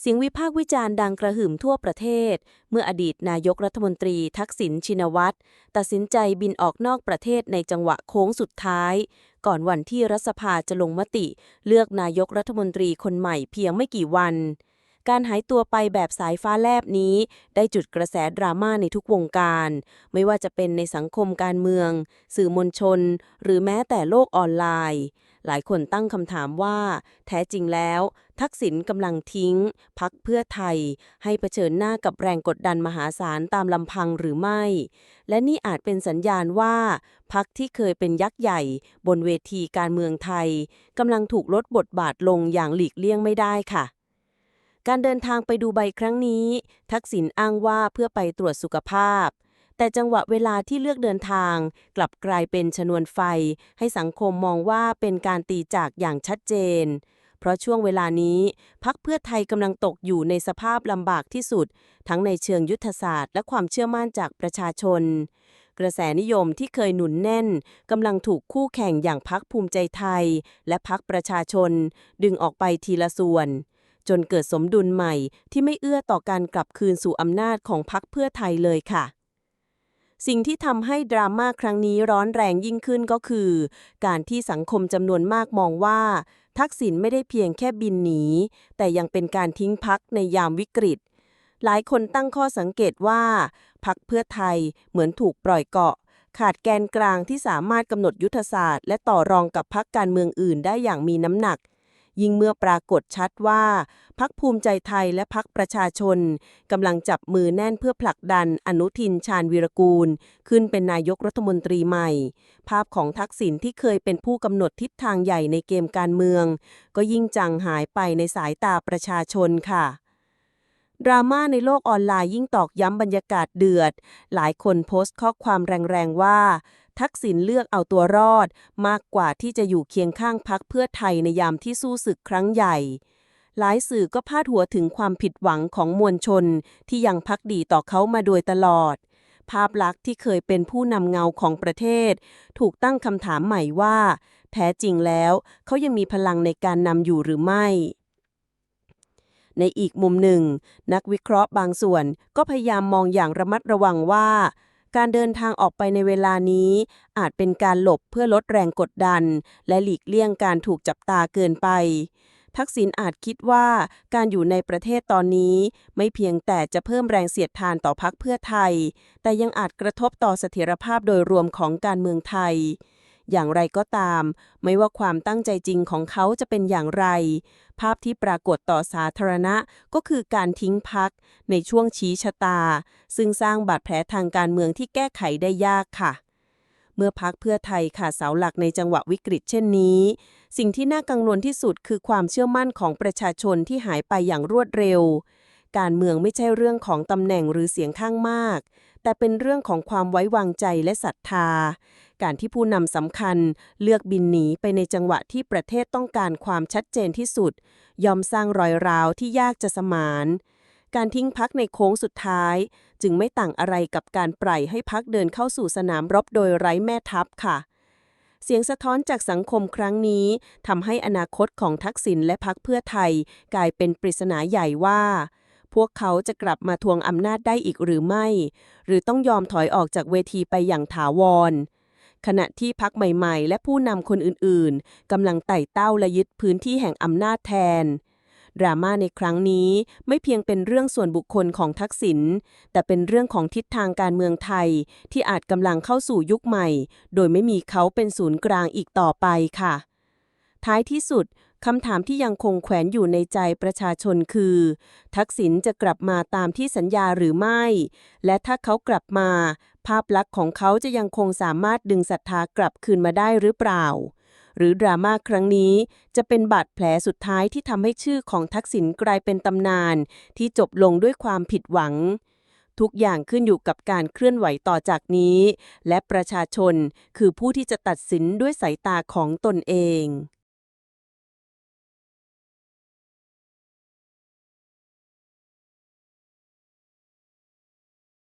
เสียงวิพากษ์วิจารณ์ดังกระหึ่มทั่วประเทศ เมื่ออดีตนายกรัฐมนตรีทักษิณชินวัตรตัดสินใจบินออกนอกประเทศในจังหวะโค้งสุดท้าย ก่อนวันที่รัฐสภาจะลงมติ เลือกนายกรัฐมนตรีคนใหม่เพียงไม่กี่วัน การหายตัวไปแบบสายฟ้าแลบนี้ ได้จุดกระแสดราม่าในทุกวงการ ไม่ว่าจะเป็นในสังคมการเมือง สื่อมวลชน หรือแม้แต่โลกออนไลน์ หลายคนตั้งคำถามว่า แท้จริงแล้ว ทักษิณกำลังทิ้ง พักเพื่อไทย ให้เผชิญหน้ากับแรงกดดันมหาศาลตามลำพังหรือไม่ และนี่อาจเป็นสัญญาณว่า พักที่เคยเป็นยักษ์ใหญ่ บนเวทีการเมืองไทยกำลังถูกลดบทบาทลงอย่างหลีกเลี่ยงไม่ได้ค่ะการเดินทางไปดูใบครั้งนี้ ทักษิณอ้างว่าเพื่อไปตรวจสุขภาพ แต่จังหวะเวลาที่เลือกเดินทาง กลับกลายเป็นชนวนไฟ ให้สังคมมองว่าเป็นการตีจากอย่างชัดเจน เพราะช่วงเวลานี้พักเพื่อไทยกำลังตกอยู่ในสภาพลำบากที่สุด ทั้งในเชิงยุทธศาสตร์ และความเชื่อมั่นจากประชาชน กระแสนิยมที่เคยหนุนแน่นกำลังถูกคู่แข่งอย่างพักภูมิใจไทย และพักประชาชน ดึงออกไปทีละส่วนจนเกิดสมดุลใหม่ที่ไม่เอื้อต่อการกลับคืนสู่อำนาจของพักเพื่อไทยเลยค่ะ สิ่งที่ทำให้ดราม่าครั้งนี้ร้อนแรงยิ่งขึ้นก็คือ การที่สังคมจำนวนมากมองว่า ทักษิณไม่ได้เพียงแค่บินหนี แต่ยังเป็นการทิ้งพักในยามวิกฤต หลายคนตั้งข้อสังเกตว่า พักเพื่อไทยเหมือนถูกปล่อยเกาะ ขาดแกนกลางที่สามารถกำหนดยุทธศาสตร์ และต่อรองกับพักการเมืองอื่นได้อย่างมีน้ำหนัก ยิ่งเมื่อปรากฏชัดว่า พักภูมิใจไทยและพักประชาชนกำลังจับมือแน่นเพื่อผลักดันอนุทินชาญวีรกูล ขึ้นเป็นนายกรัฐมนตรีใหม่ ภาพของทักษิณที่เคยเป็นผู้กำหนดทิศทางใหญ่ในเกมการเมือง ก็ยิ่งจางหายไปในสายตาประชาชนค่ะดราม่าในโลกออนไลน์ยิ่งตอกย้ำบรรยากาศเดือด หลายคนโพสต์ข้อความแรง ๆ ว่า ทักษิณเลือกเอาตัวรอด มากกว่าที่จะอยู่เคียงข้างพักเพื่อไทยในยามที่สู้ศึกครั้งใหญ่ หลายสื่อก็พาดหัวถึงความผิดหวังของมวลชน ที่ยังพักดีต่อเขามาโดยตลอด ภาพลักษณ์ที่เคยเป็นผู้นำเงาของประเทศ ถูกตั้งคำถามใหม่ว่า แท้จริงแล้วเขายังมีพลังในการนำอยู่หรือไม่ในอีกมุมหนึ่ง นักวิเคราะห์บางส่วนก็พยายามมองอย่างระมัดระวังว่า การเดินทางออกไปในเวลานี้ อาจเป็นการหลบเพื่อลดแรงกดดัน และหลีกเลี่ยงการถูกจับตาเกินไป ทักษิณอาจคิดว่าการอยู่ในประเทศตอนนี้ ไม่เพียงแต่จะเพิ่มแรงเสียดทานต่อพักเพื่อไทย แต่ยังอาจกระทบต่อเสถียรภาพโดยรวมของการเมืองไทย อย่างไรก็ตาม ไม่ว่าความตั้งใจจริงของเขาจะเป็นอย่างไร ภาพที่ปรากฏต่อสาธารณะก็คือการทิ้งพักในช่วงชี้ชะตา ซึ่งสร้างบาดแผลทางการเมืองที่แก้ไขได้ยากค่ะ เมื่อพักเพื่อไทยขาดเสาหลักในจังหวะวิกฤตเช่นนี้ สิ่งที่น่ากังวลที่สุดคือความเชื่อมั่นของประชาชนที่หายไปอย่างรวดเร็ว การเมืองไม่ใช่เรื่องของตำแหน่งหรือเสียงข้างมากแต่เป็นเรื่องของความไว้วางใจและศรัทธา การที่ผู้นำสำคัญ เลือกบินหนีไปในจังหวะที่ประเทศต้องการความชัดเจนที่สุด ยอมสร้างรอยร้าวที่ยากจะสมาน การทิ้งพักในโค้งสุดท้าย จึงไม่ต่างอะไรกับการปล่อยให้พักเดินเข้าสู่สนามรบโดยไร้แม่ทัพค่ะเสียงสะท้อนจากสังคมครั้งนี้ทำให้อนาคตของทักษิณและพักเพื่อไทย กลายเป็นปริศนาใหญ่ว่า พวกเขาจะกลับมาทวงอำนาจได้อีกหรือไม่ หรือต้องยอมถอยออกจากเวทีไปอย่างถาวร ขณะที่พักใหม่ๆ และผู้นำคนอื่นๆกำลังไต่เต้าและยึดพื้นที่แห่งอำนาจแทน ดราม่าในครั้งนี้ไม่เพียงเป็นเรื่องส่วนบุคคลของทักษิณแต่เป็นเรื่องของทิศทางการเมืองไทย ที่อาจกำลังเข้าสู่ยุคใหม่ โดยไม่มีเขาเป็นศูนย์กลางอีกต่อไปค่ะ ท้ายที่สุด คำถามที่ยังคงแขวนอยู่ในใจประชาชนคือ ทักษิณจะกลับมาตามที่สัญญาหรือไม่ และถ้าเขากลับมา ภาพลักษณ์ของเขาจะยังคงสามารถดึงศรัทธากลับคืนมาได้หรือเปล่า หรือดราม่าครั้งนี้จะเป็นบาดแผลสุดท้ายที่ทำให้ชื่อของทักษิณกลายเป็นตำนาน ที่จบลงด้วยความผิดหวังทุกอย่างขึ้นอยู่กับการเคลื่อนไหวต่อจากนี้ และประชาชนคือผู้ที่จะตัดสินด้วยสายตาของตนเอง